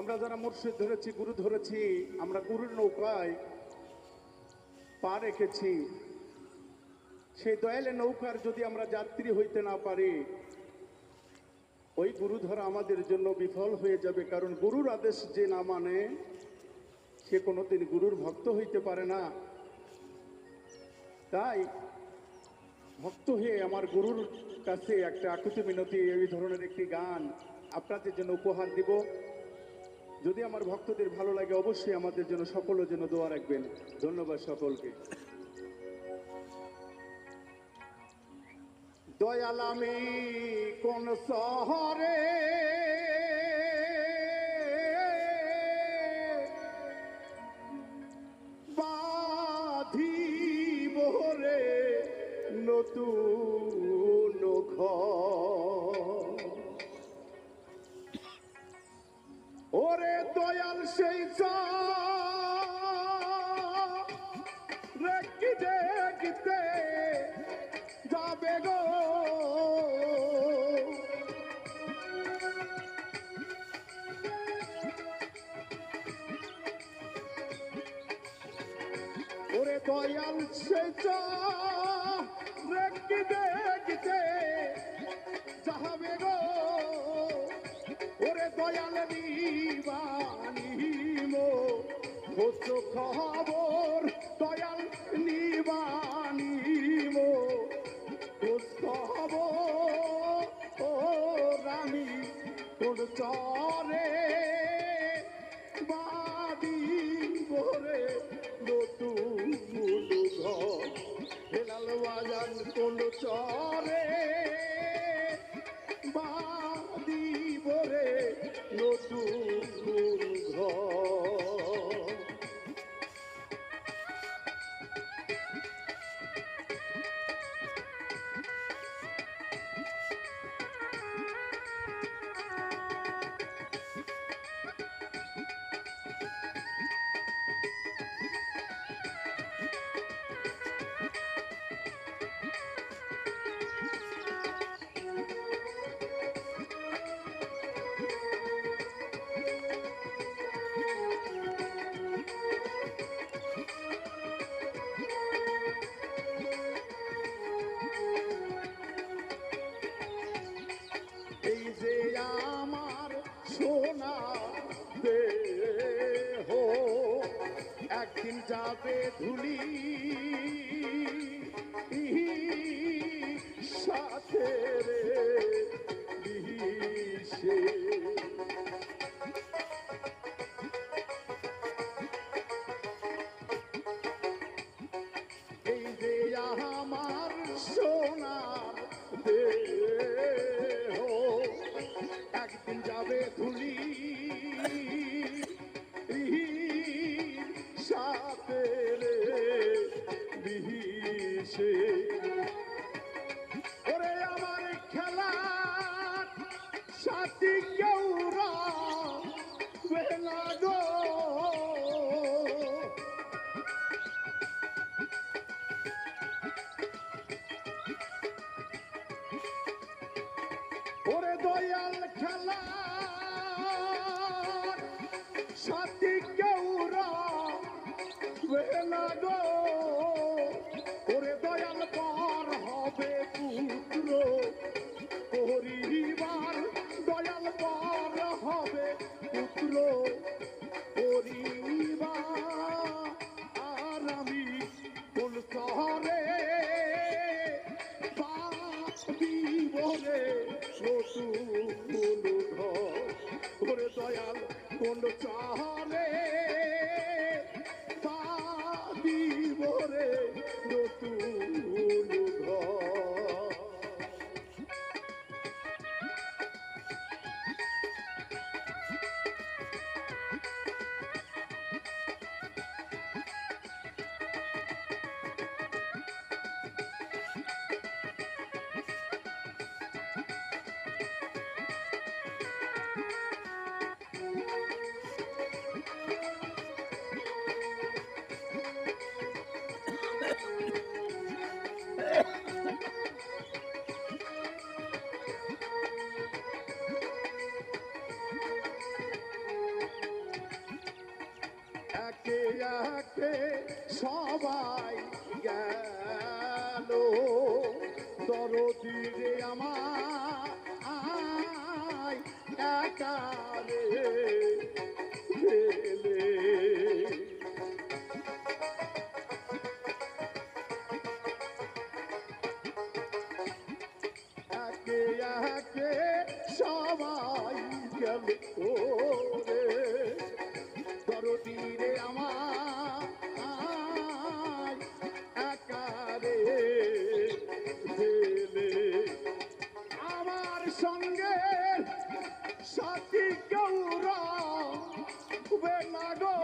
আমরা যারা মুর্শিদ ধরেছি, গুরু ধরেছি, আমরা গুরুর নৌকায় পা রেখেছি। সেই দয়ালে নৌকার যদি আমরা যাত্রী হইতে না পারি, ওই গুরু ধরা আমাদের জন্য বিফল হয়ে যাবে, কারণ গুরুর আদেশ যে না মানে সে কোনোদিন গুরুর ভক্ত হইতে পারে না। তাই ভক্ত হয়ে আমার গুরুর কাছে একটা আকুতি মিনতি, এই ধরনের একটি গান আপনাদের জন্য উপহার দিব। যদি আমার ভক্তদের ভালো লাগে, অবশ্যই আমাদের জন্য, সকলের জন্য দোয়া রাখবেন। ধন্যবাদ সকলকে। দয়াল আমি কোন শহরে বাঁধিব রে নতুন ঘর? ওরে দয়াল সেই রেখি যাবে গো? ওরে দয়াল সেই রেখি দেখতে দয়াল নিবানিমো হোচ খবর, দয়াল নিবানিমো হোচ খবর, ও তোর চরে বাদি ভরে নতুন ঘর। হেলাল বাজান কোন চরে একদিন যাবে ধুলি। সাথে রে বিষে দয়াল খেলা সাথী কেউরা বেলা গো ওরে কোন চাহলে একে সবাই গেল। দরদি রে আমার একারে গেলে একে একে সবাই গেল। বেলাগো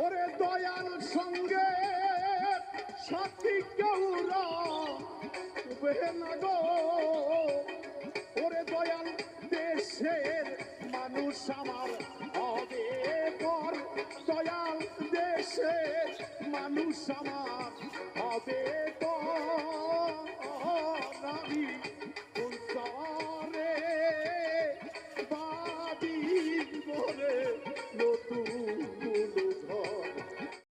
ওরে দয়াল সঙ্গে সাথী গৌরা বেলাগো ওরে দয়াল দেশের মানুষ আমার হবে পর। দয়াল দেশের মানুষ আমার